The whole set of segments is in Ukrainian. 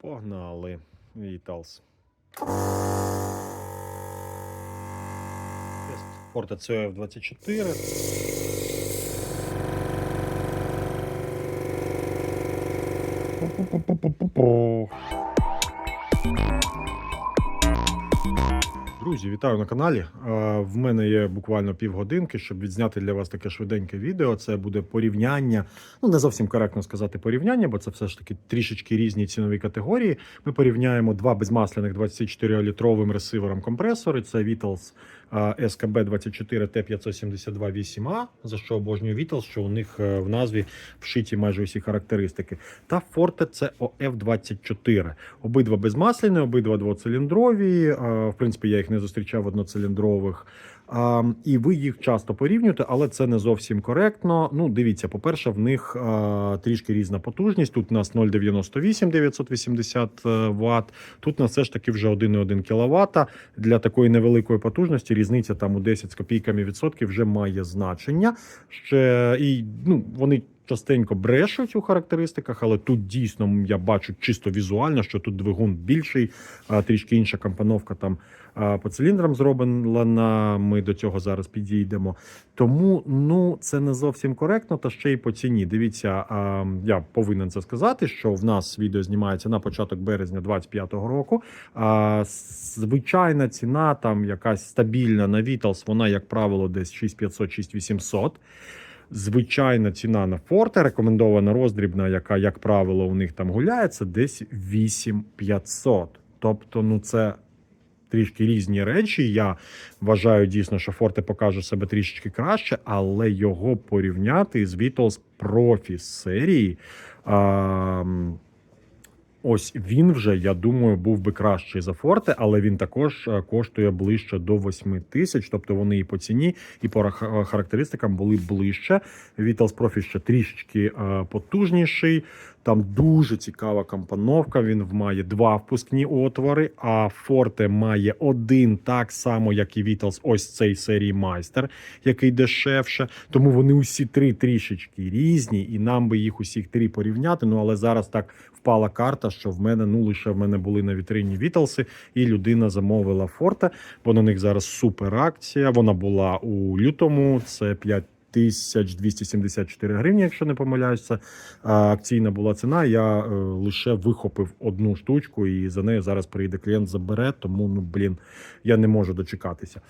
Погнали, Віталс. порта Форта CF24. Друзі, вітаю на каналі. Е, В мене є буквально півгодинки, щоб відзняти для вас таке швиденьке відео. Це буде порівняння. Ну не зовсім коректно сказати порівняння, бо це все ж таки трішечки різні цінові категорії. Ми порівняємо два безмасляних 24-літровим ресивером компресори. Це Vitals SKB 24 T572 8A, за що обожнюю Вітал, що у них е, в назві вшиті майже усі характеристики. Та Forte COF 24 Обидва безмасляні, обидва двоциліндрові. В принципі, я їх не зустрічав одноциліндрових. І ви їх часто порівнюєте, але це не зовсім коректно. Ну, дивіться, по-перше, в них трішки різна потужність. Тут у нас 0,98 980 Вт, тут у нас все ж таки вже 1,1 кВт. Для такої невеликої потужності різниця там у 10 з копійками відсотків вже має значення. Ще і ну, вони. Частенько брешуть у характеристиках, але тут дійсно я бачу чисто візуально, що тут двигун більший, а, трішки інша компоновка там по циліндрам зроблена. Ми до цього зараз підійдемо. Тому ну це не зовсім коректно, та ще й по ціні. Дивіться, я повинен це сказати, що в нас відео знімається на початок березня 25-го року. А, звичайна ціна, там якась стабільна на Vitals, вона, як правило, десь 6500-6800. Звичайна ціна на Форте, рекомендована роздрібна, яка, як правило, у них там гуляє, це десь 8500. Тобто, ну це трішки різні речі. Я вважаю дійсно, що Форте покаже себе трішечки краще, але його порівняти з Beatles профі серії. А, Ось він вже, я думаю, був би кращий за Форте, але він також е, коштує ближче до 8 тисяч. Тобто вони і по ціні, і по характеристикам були ближче. Vitals Profi ще трішечки е, потужніший. Там дуже цікава компоновка. Він має два впускні отвори, а Forte має один так само, як і Vitals, ось цей серії майстер, який дешевше. Тому вони усі три трішечки різні, і нам би їх усіх три порівняти. Ну але зараз так впала карта, що в мене ну лише в мене були на вітрині Віталси, і людина замовила Форте, бо на них зараз супер акція. Вона була у лютому. Це 5 1274 гривні, якщо не помиляюся. Акційна була ціна. Я е, лише вихопив одну штучку, і за нею зараз прийде клієнт, забере. Тому ну блін, я не можу дочекатися.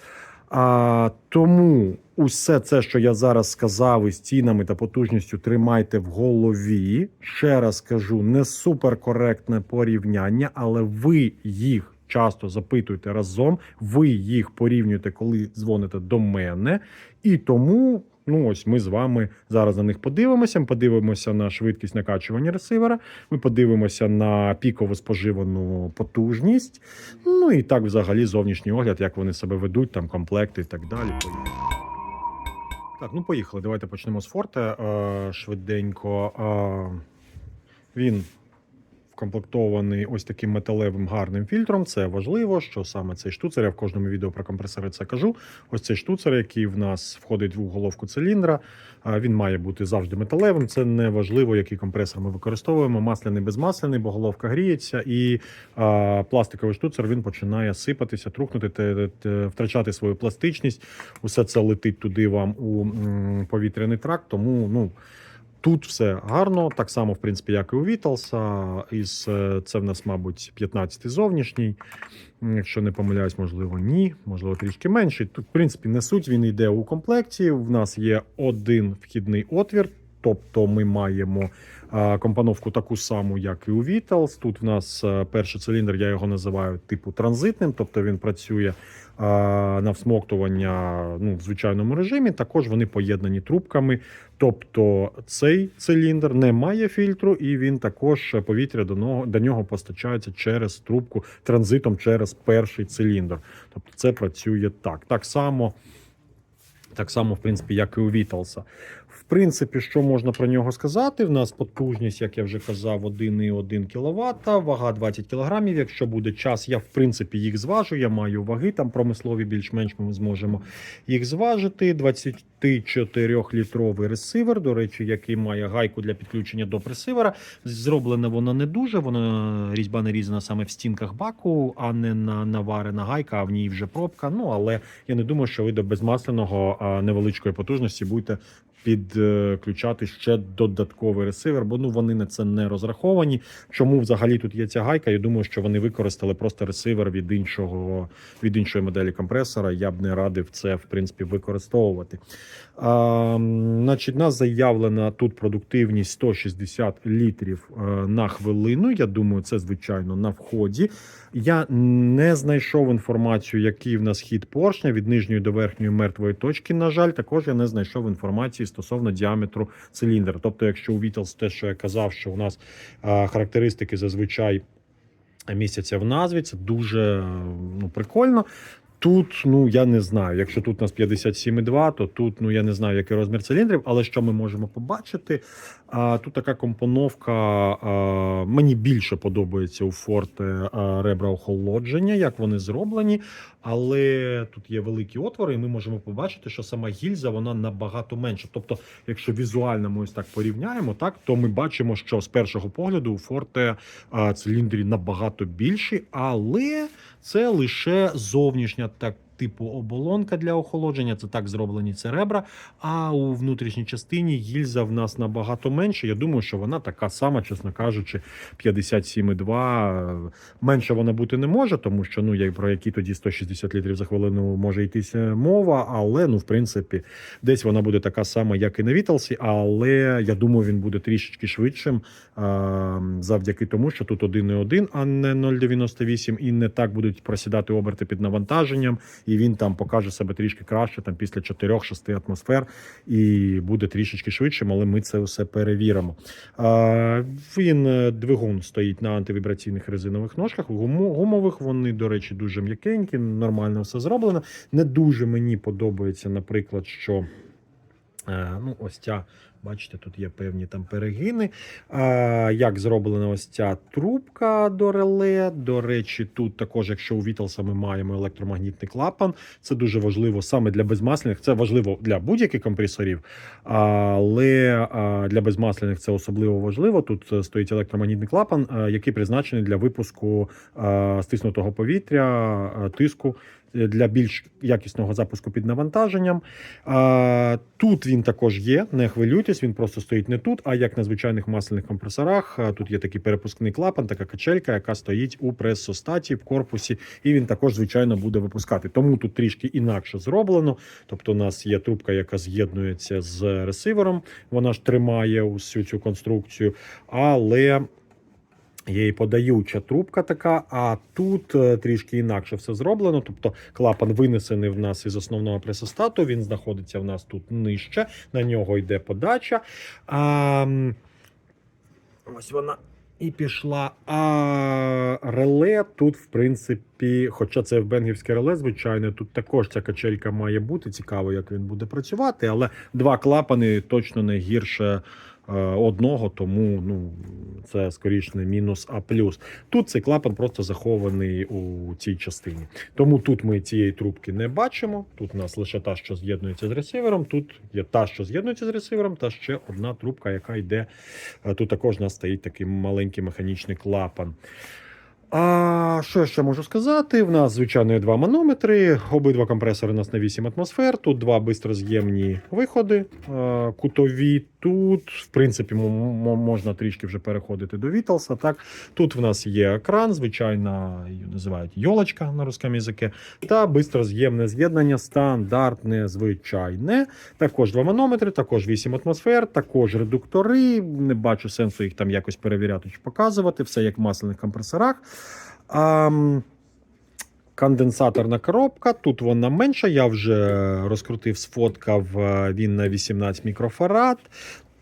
А, тому усе це, що я зараз сказав, із цінами та потужністю, тримайте в голові. Ще раз кажу, не суперкоректне порівняння, але ви їх часто запитуєте разом, ви їх порівнюєте, коли дзвоните до мене. І тому. Ну, ось ми з вами зараз на них подивимося. Ми подивимося на швидкість накачування ресивера. Ми подивимося на піково споживану потужність. Ну і так, взагалі, зовнішній огляд, як вони себе ведуть, там комплекти і так далі. Так, ну поїхали. Давайте почнемо з форте. Швиденько. Е, він вкомплектований ось таким металевим гарним фільтром. Це важливо, що саме цей штуцер. Я в кожному відео про компресори це кажу. Ось цей штуцер, який в нас входить в головку циліндра. Він має бути завжди металевим. Це не важливо, який компресор ми використовуємо. Масляний, безмасляний, бо головка гріється, і а, пластиковий штуцер він починає сипатися, трухнути, те- те- втрачати свою пластичність. Усе це летить туди вам у м, повітряний тракт. Тому ну. Тут все гарно, так само, в принципі, як і у Віталса. Із е, це в нас, мабуть, 15-й зовнішній. Якщо не помиляюсь, можливо, ні, можливо, трішки менший. Тут, в принципі, не суть, він йде у комплекті. В нас є один вхідний отвір, тобто ми маємо компоновку таку саму, як і у Vitals. Тут в нас перший циліндр, я його називаю типу транзитним, тобто він працює на всмоктування ну, в звичайному режимі. Також вони поєднані трубками. Тобто цей циліндр не має фільтру, і він також е, повітря до нього, до нього постачається через трубку транзитом через перший циліндр. Тобто це працює так. Так само, так само, в принципі, як і у Віталса. Принципі, що можна про нього сказати? В нас потужність, як я вже казав, 1,1 кВт, вага 20 кг. Якщо буде час, я в принципі їх зважу. Я маю ваги там промислові, більш-менш ми зможемо їх зважити. 20 24-літровий ресивер, до речі, який має гайку для підключення до пресивера. Зроблене воно не дуже, воно різьба нарізана саме в стінках баку, а не на наварена гайка, а в ній вже пробка. Ну але я не думаю, що ви до безмасляного а, невеличкої потужності будете підключати ще додатковий ресивер, бо ну вони на це не розраховані. Чому взагалі тут є ця гайка? Я думаю, що вони використали просто ресивер від іншого від іншої моделі компресора. Я б не радив це в принципі використовувати. А, значить, нас заявлена тут продуктивність 160 літрів е, на хвилину. Я думаю, це звичайно на вході. Я не знайшов інформацію, який в нас хід поршня від нижньої до верхньої мертвої точки. На жаль, також я не знайшов інформації стосовно діаметру циліндра. Тобто, якщо у Beatles те, що я казав, що у нас а, характеристики зазвичай місяця в назві, це дуже ну, прикольно. Тут, ну я не знаю. Якщо тут у нас 57,2, то тут ну я не знаю, який розмір циліндрів, але що ми можемо побачити? А, тут така компоновка а, мені більше подобається у Forte а, ребра охолодження, як вони зроблені. Але тут є великі отвори, і ми можемо побачити, що сама гільза вона набагато менша. Тобто, якщо візуально ми ось так порівняємо, так то ми бачимо, що з першого погляду у а, циліндрі набагато більші, але це лише зовнішня так. Типу оболонка для охолодження, це так зроблені це ребра. А у внутрішній частині гільза в нас набагато менше. Я думаю, що вона така сама, чесно кажучи, 57,2. Менше вона бути не може, тому що ну як про які тоді 160 літрів за хвилину може йтися мова. Але ну, в принципі, десь вона буде така сама, як і на Віталсі. Але я думаю, він буде трішечки швидшим завдяки тому, що тут 1,1, а не 0,98, і не так будуть просідати оберти під навантаженням і він там покаже себе трішки краще, там після 4-6 атмосфер, і буде трішечки швидшим, але ми це все перевіримо. Він е, двигун стоїть на антивібраційних резинових ножках. гумо- Гумових вони, до речі, дуже м'якенькі, нормально все зроблено. Не дуже мені подобається, наприклад, що. е, Ну, ось ця, бачите, тут є певні там перегини. А, як зроблена ось ця трубка до реле. До речі, тут також, якщо у Віталса ми маємо електромагнітний клапан, це дуже важливо саме для безмасляних. Це важливо для будь-яких компресорів, але для безмасляних це особливо важливо. Тут е, стоїть електромагнітний клапан, е, який призначений для випуску е, стиснутого повітря, тиску. Е, Для більш якісного запуску під навантаженням. Тут він також є, не хвилюйтесь, він просто стоїть не тут, а як на звичайних масляних компресорах. Тут є такий перепускний клапан, така качелька, яка стоїть у пресостаті в корпусі, і він також, звичайно, буде випускати. Тому тут трішки інакше зроблено. Тобто, у нас є трубка, яка з'єднується з ресивером, вона ж тримає усю цю конструкцію, але. Є і подаюча трубка така, а тут е, трішки інакше все зроблено. Тобто клапан винесений в нас із основного пресостату, він знаходиться в нас тут нижче, на нього йде подача. А, ось вона і пішла. А реле тут, в принципі, хоча це бенгівське реле, звичайно, тут також ця качелька має бути. Цікаво, як він буде працювати, але два клапани точно не гірше. е, Одного, тому ну це скоріш не мінус А плюс. Тут цей клапан просто захований у цій частині. Тому тут ми цієї трубки не бачимо. Тут у нас лише та, що з'єднується з ресивером. Тут є та, що з'єднується з ресивером, та ще одна трубка, яка йде. Е, Тут також у нас стоїть такий маленький механічний клапан. А що ще можу сказати? В нас, звичайно, є два манометри. Обидва компресори у нас на 8 атмосфер. Тут два бистроз'ємні виходи, е, кутові. Тут, в принципі, можна трішки вже переходити до Віталса. Так, тут в нас є екран, звичайно, її називають йолочка на русском язикі, та бистроз'ємне з'єднання, стандартне, звичайне. Також два манометри, також 8 атмосфер, також редуктори. Не бачу сенсу їх там якось перевіряти чи показувати. Все як в масляних компресорах. А, конденсаторна коробка. Тут вона менша. Я вже розкрутив, сфоткав. е, Він на 18 мікрофарад.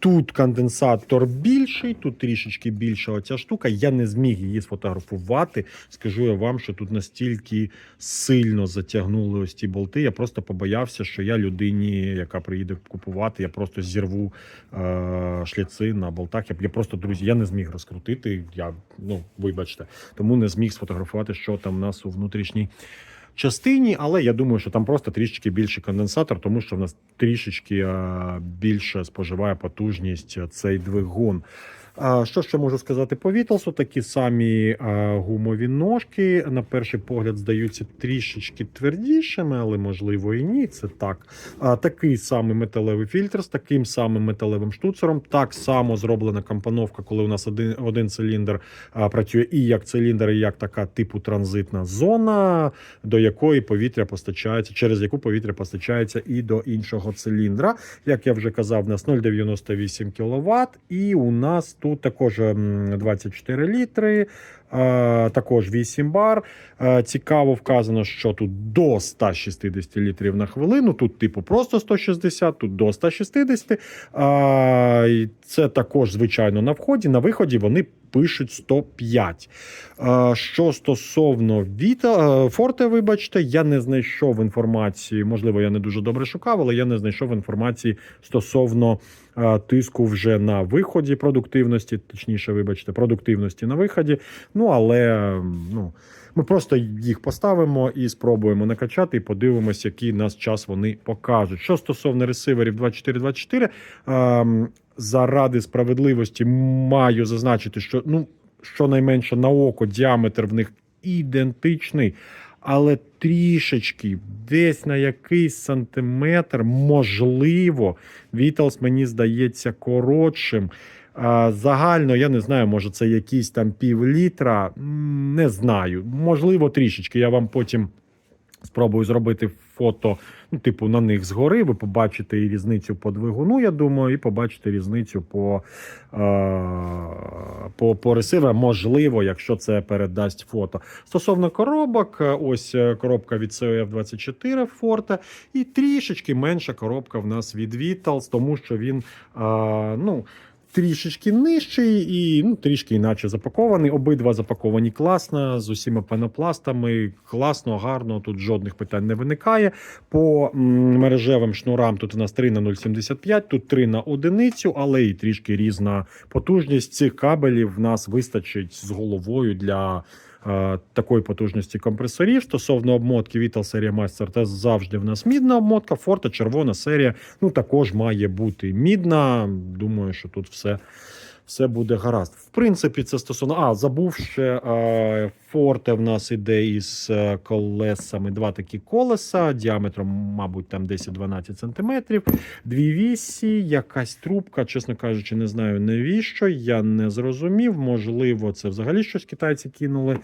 Тут конденсатор більший, тут трішечки більша оця штука. Я не зміг її сфотографувати. Скажу я вам, що тут настільки сильно затягнули ось ті болти. Я просто побоявся, що я людині, яка приїде купувати, я просто зірву е- шліци на болтах. Я, я просто, друзі, я не зміг розкрутити. Я, ну, вибачте, тому не зміг сфотографувати, що там у нас у внутрішній частині, але я думаю, що там просто трішечки більший конденсатор, тому що в нас трішечки е, більше споживає потужність цей двигун. Що ще можу сказати по Вітлсу? Такі самі гумові ножки, на перший погляд, здаються трішечки твердішими, але можливо і ні. Це так. Такий самий металевий фільтр з таким самим металевим штуцером. Так само зроблена компоновка, коли у нас один, один циліндр працює і як циліндр, і як така типу транзитна зона, до якої повітря постачається, через яку повітря постачається і до іншого циліндра. Як я вже казав, у нас 0,98 кВт, і у нас тут також 24 літри, також 8 бар. Цікаво вказано, що тут до 160 літрів на хвилину. Тут, типу, просто 160, тут до 160. Це також, звичайно, на вході. На виході вони пишуть 105. Що стосовно Віта е, Форте, вибачте, я не знайшов інформації. Можливо, я не дуже добре шукав, але я не знайшов інформації стосовно е, тиску вже на виході продуктивності, точніше, вибачте, продуктивності на виході. Ну але ну. Ми просто їх поставимо і спробуємо накачати, і подивимось, який нас час вони покажуть. Що стосовно ресиверів 2424, ем, заради справедливості маю зазначити, що ну щонайменше на око діаметр в них ідентичний, але трішечки, десь на якийсь сантиметр, можливо, Віталс мені здається коротшим. Загально, я не знаю, може це якісь там пів літра. Не знаю. Можливо, трішечки. Я вам потім спробую зробити фото, ну, типу, на них згори. Ви побачите і різницю по двигуну, я думаю, і побачите різницю по, по, по ресиверам, можливо, якщо це передасть фото. Стосовно коробок, е, ось е, коробка від COF 24 Forte, і трішечки менша коробка в нас від Vitals, тому що він, ну. Трішечки нижчий і ну, трішки іначе запакований. Обидва запаковані класно, з усіма пенопластами. Класно, гарно, тут жодних питань не виникає. По мережевим шнурам тут у нас 3 на 0,75, тут 3 на одиницю, але і трішки різна потужність. Цих кабелів в нас вистачить з головою для. Такої потужності компресорів стосовно обмотки Vital серія Master, це завжди в нас мідна обмотка. Forte червона серія ну також має бути мідна. Думаю, що тут все, все буде гаразд. В принципі, це стосовно. А, забув ще е, Forte в нас іде із е, колесами. Два такі колеса, діаметром, мабуть, там 10-12 см. Дві вісі, якась трубка. Чесно кажучи, не знаю навіщо. Я не зрозумів. Можливо, це взагалі щось китайці кинули.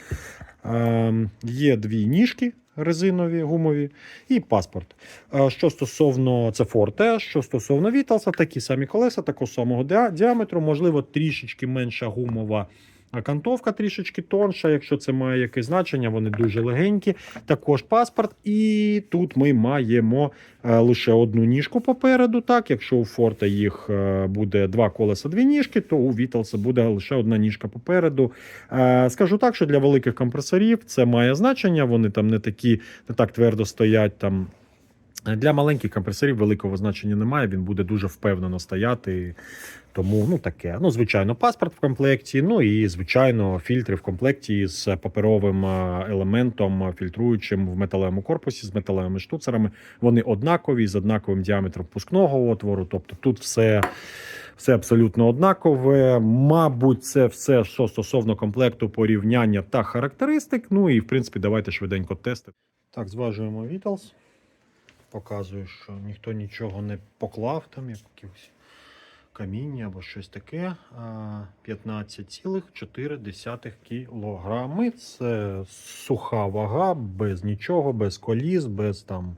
Е, є дві ніжки. Резинові, гумові і паспорт. Що стосовно це Forte, що стосовно Віталса, такі самі колеса, такого самого діаметру, можливо, трішечки менша гумова кантовка, трішечки тонша. Якщо це має якесь значення, вони дуже легенькі. Також паспорт. І тут ми маємо е, лише одну ніжку попереду. Так, якщо у Forte їх е, буде два колеса, дві ніжки, то у Віталса буде лише одна ніжка попереду. Е, Скажу так, що для великих компресорів це має значення. Вони там не такі, не так твердо стоять там. Для маленьких компресорів великого значення немає. Він буде дуже впевнено стояти. Тому ну таке. Ну, звичайно, паспорт в комплекті. Ну і звичайно, фільтри в комплекті з паперовим е, елементом, фільтруючим в металевому корпусі з металевими штуцерами. Вони однакові з однаковим діаметром впускного отвору. Тобто тут все. Все абсолютно однакове. Мабуть, це все, що стосовно комплекту порівняння та характеристик. Ну і в принципі, давайте швиденько тести. Так, зважуємо Vitals. Показую, що ніхто нічого не поклав там, якихось каміння або щось таке. 15,4 кілограми. Це суха вага, без нічого, без коліс, без там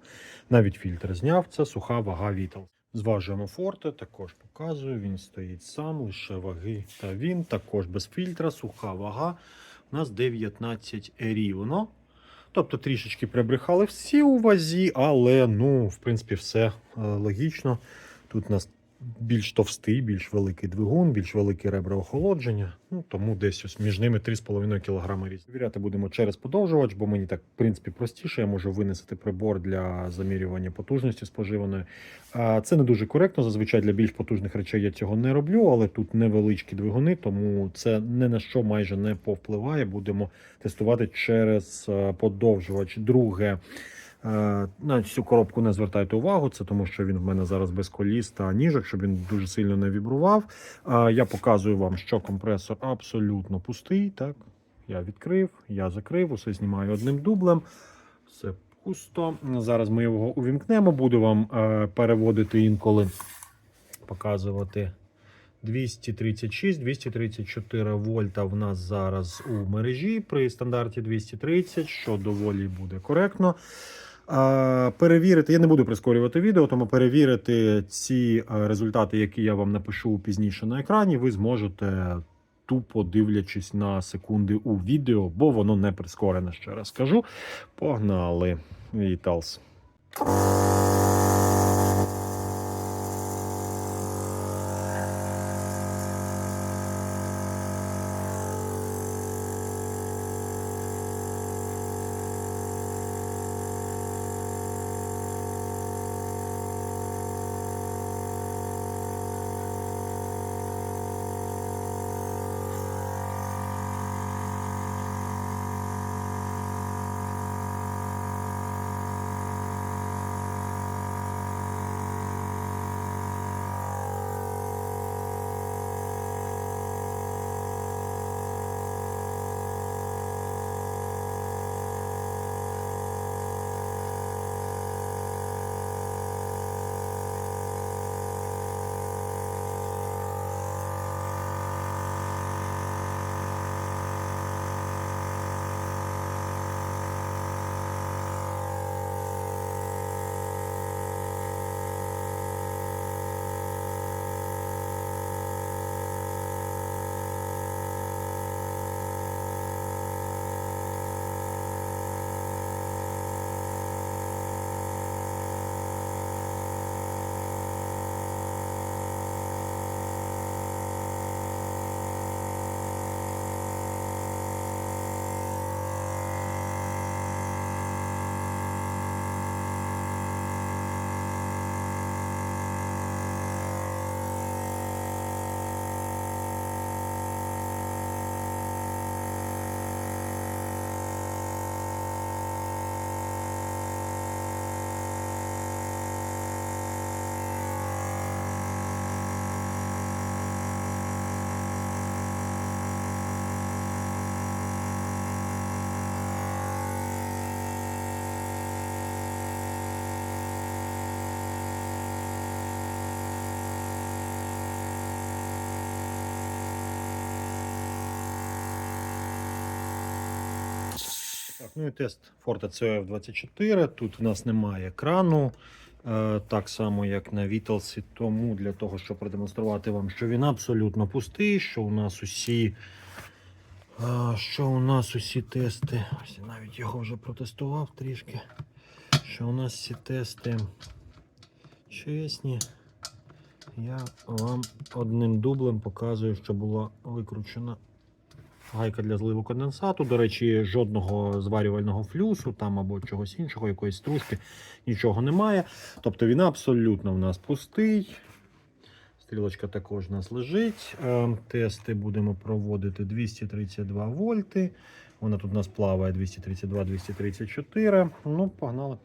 навіть фільтр зняв. Це суха вага Vitals. Зважуємо форте, також показую. Він стоїть сам, лише ваги та він, також без фільтра, суха вага. У нас 19 рівно. Тобто трішечки прибрехали всі у вазі, але ну, в принципі, все е, логічно. Тут у нас більш товстий, більш великий двигун, більш великі ребра охолодження. Ну тому десь ось між ними 3,5 кг різниці. Віряти будемо через подовжувач, бо мені так в принципі простіше. Я можу винести прибор для замірювання потужності споживаної. Це не дуже коректно. Зазвичай для більш потужних речей я цього не роблю, але тут невеличкі двигуни, тому це ні на що майже не повпливає. Будемо тестувати через е, подовжувач. Друге. Е, На цю коробку не звертайте увагу, це тому що він в мене зараз без коліс та ніжок, щоб він дуже сильно не вібрував. Е, Я показую вам, що компресор абсолютно пустий. Так, я відкрив, я закрив, усе знімаю одним дублем. Все пусто. Зараз ми його увімкнемо. Буду вам е, переводити інколи, показувати. 236-234 вольта в нас зараз у мережі при стандарті 230, що доволі буде коректно. Перевірити, я не буду прискорювати відео, тому перевірити ці результати, які я вам напишу пізніше на екрані, ви зможете тупо дивлячись на секунди у відео, бо воно не прискорене, ще раз кажу. Погнали. Віталс. Так, ну і тест Forte CF24. Тут в нас немає екрану, е, так само як на Віталсі. Тому для того, щоб продемонструвати вам, що він абсолютно пустий, що у нас усі. е, Що у нас усі тести, ось я навіть його вже протестував трішки. Що у нас всі тести чесні. Я вам одним дублем показую, що була викручена гайка для зливу конденсату. До речі, жодного зварювального флюсу там або чогось іншого, якоїсь стружки, нічого немає. Тобто він абсолютно в нас пустий. Стрілочка також у нас лежить. Е, Тести будемо проводити 232 вольти. Вона тут у нас плаває 232-234. Ну, погнали.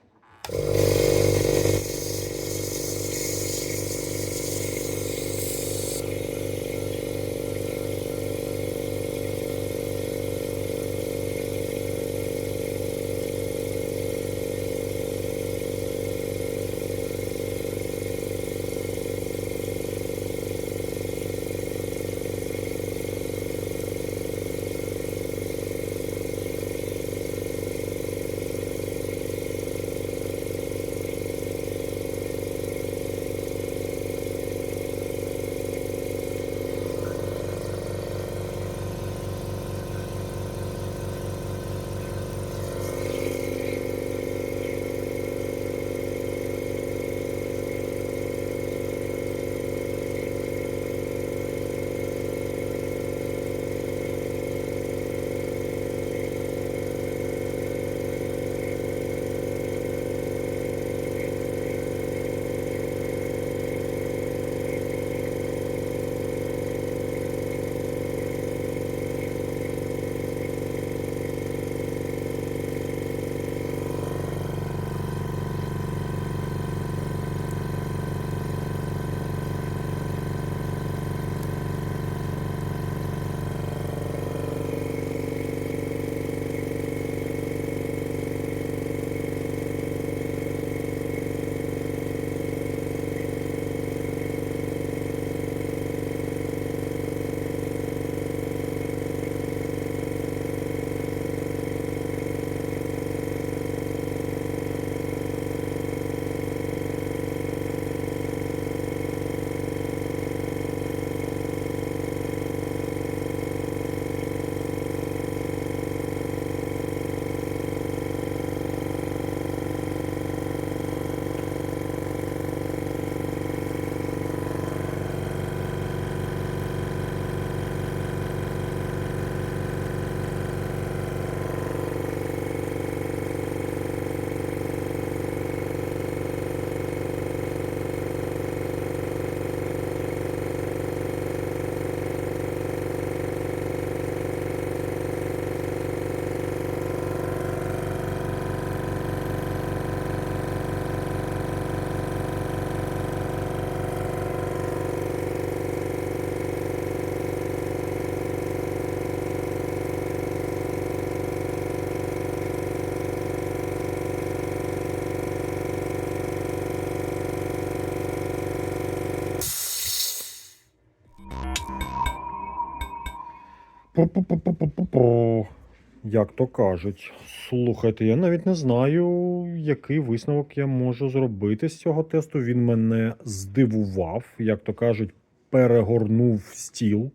Як то кажуть, слухайте, я навіть не знаю, який висновок я можу зробити з цього тесту. Він мене здивував, як то кажуть, перегорнув стіл.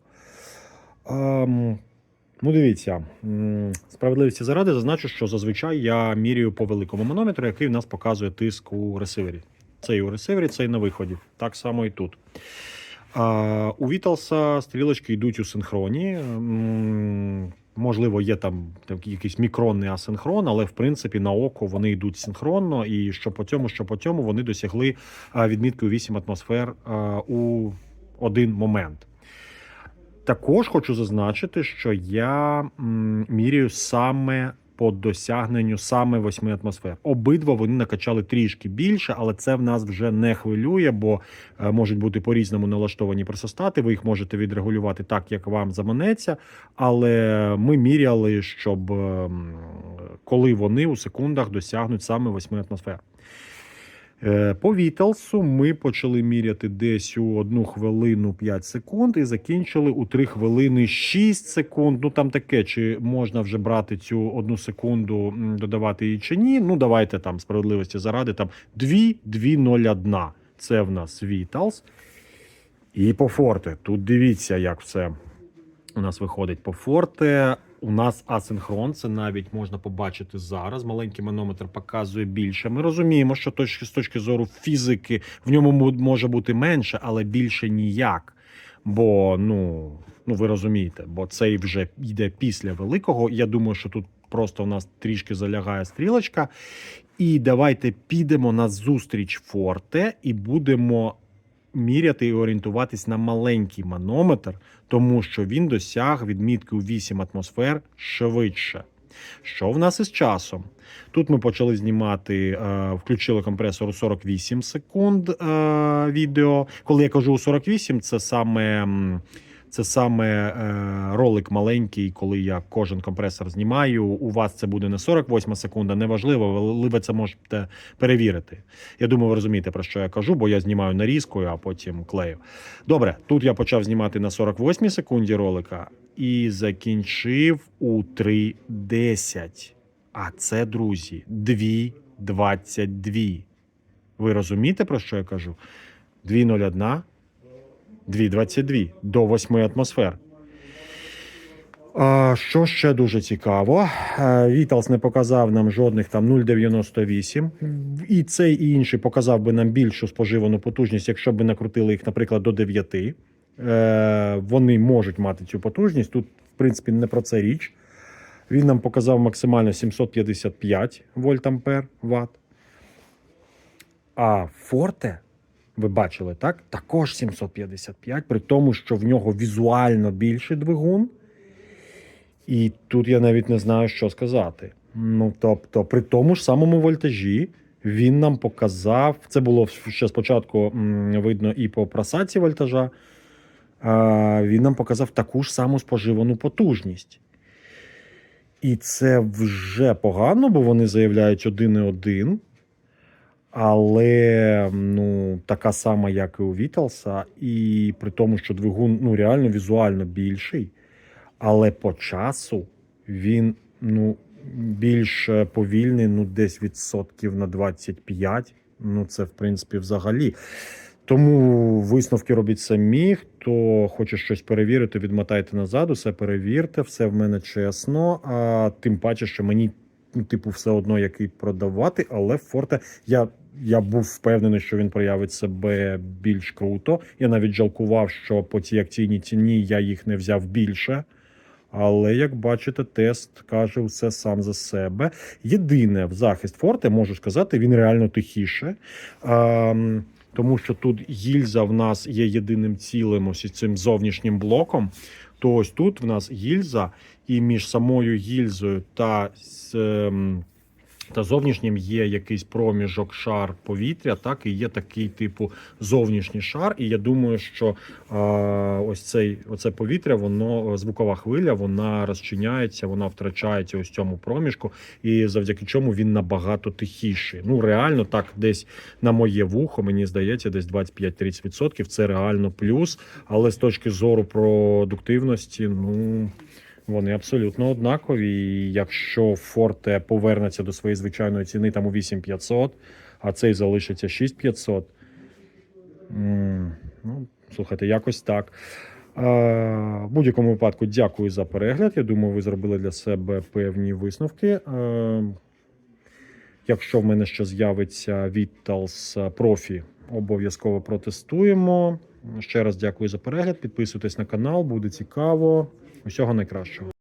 Ем, ну, дивіться, справедливості заради зазначу, що зазвичай я міряю по великому манометру, який в нас показує тиск у ресивері. Це і у ресивері, це і на виході. Так само і тут. У Віталса стрілочки йдуть у синхроні. Можливо, є там якийсь мікронний асинхрон, але в принципі на око вони йдуть синхронно, і що по цьому, що по цьому вони досягли відмітки у 8 атмосфер у один момент. Також хочу зазначити, що я міряю саме по досягненню саме 8 атмосфер. Обидва вони накачали трішки більше, але це в нас вже не хвилює, бо е, можуть бути по-різному налаштовані пресостати. Ви їх можете відрегулювати так, як вам заманеться. Але ми міряли, щоб ем, коли вони у секундах досягнуть саме 8 атмосфер. Е, По Віталсу ми почали міряти десь у 1 хвилину 5 секунд і закінчили у 3 хвилини 6 секунд. Ну там таке, чи можна вже брати цю одну секунду, додавати її чи ні. Ну давайте там справедливості заради. Там 2, 2,01. Це в нас Віталс. І по Форте. Тут дивіться, як все у нас виходить по Форте. У нас асинхрон, це навіть можна побачити зараз. Маленький манометр показує більше. Ми розуміємо, що точки з точки зору фізики в ньому може бути менше, але більше ніяк. Бо ну, ну ви розумієте, бо цей вже йде після великого. Я думаю, що тут просто у нас трішки залягає стрілочка. І давайте підемо на зустріч Форте і будемо міряти і орієнтуватись на маленький манометр, тому що він досяг відмітки у 8 атмосфер швидше. Що в нас із часом? Тут ми почали знімати, е, включили компресор у 48 секунд е, відео. Коли я кажу у 48, це саме. Це саме е, ролик маленький, коли я кожен компресор знімаю. У вас це буде не 48 секунда, неважливо, але ви це можете перевірити. Я думаю, ви розумієте, про що я кажу, бо я знімаю нарізкою, а потім клею. Добре, тут я почав знімати на 48 секунді ролика і закінчив у 3.10. А це, друзі, 2.22. Ви розумієте, про що я кажу? 2.01, 2.22 до 8 атмосфер. Що ще дуже цікаво, е, Віталс не показав нам жодних там 0,98. І цей і інший показав би нам більшу споживану потужність, якщо б накрутили їх, наприклад, до 9. Е, Вони можуть мати цю потужність. Тут, в принципі, не про це річ. Він нам показав максимально 755 вольт ампер ватт. А Форте, ви бачили, так? Також 755, при тому, що в нього візуально більший двигун. І тут я навіть не знаю, що сказати. Ну, тобто, при тому ж самому вольтажі він нам показав. Це було ще спочатку видно і по просадці вольтажа. Він нам показав таку ж саму споживану потужність. І це вже погано, бо вони заявляють 1,1. Але ну, така сама, як і у Віталса, і при тому, що двигун ну, реально візуально більший, але по часу він ну, більш е, повільний, ну, десь відсотків на 25. Ну, це, в принципі, взагалі. Тому висновки робіть самі. Хто хоче щось перевірити, відмотайте назад, усе перевірте, все в мене чесно. А тим паче, що мені, ну, типу, все одно який продавати, але Форте я. Я був впевнений, що він проявить себе більш круто. Я навіть жалкував, що по цій акційній ціні я їх не взяв більше. Але як бачите, тест каже все сам за себе. Єдине в захист Форте, можу сказати, він реально тихіше. Ем, тому що тут гільза в нас є єдиним цілим ось цим зовнішнім блоком. То ось тут в нас гільза, і між самою гільзою та, з, ем, та зовнішнім є якийсь проміжок шар повітря, так і є такий типу зовнішній шар. І я думаю, що а, ось цей оце повітря, воно звукова хвиля, вона розчиняється, вона втрачається ось цьому проміжку, і завдяки чому він набагато тихіший. Ну реально так, десь на моє вухо, мені здається, десь 25-30% це реально плюс. Але з точки зору продуктивності, ну Вони абсолютно однакові. Якщо Форте повернеться до своєї звичайної ціни там у 8500, а цей залишиться 6500. Ну, слухайте, якось так. Е, В будь-якому випадку дякую за перегляд. Я думаю, ви зробили для себе певні висновки. Е, Якщо в мене ще з'явиться Vitals Profi, обов'язково протестуємо. Ще раз дякую за перегляд. Підписуйтесь на канал, буде цікаво. Усього найкращого.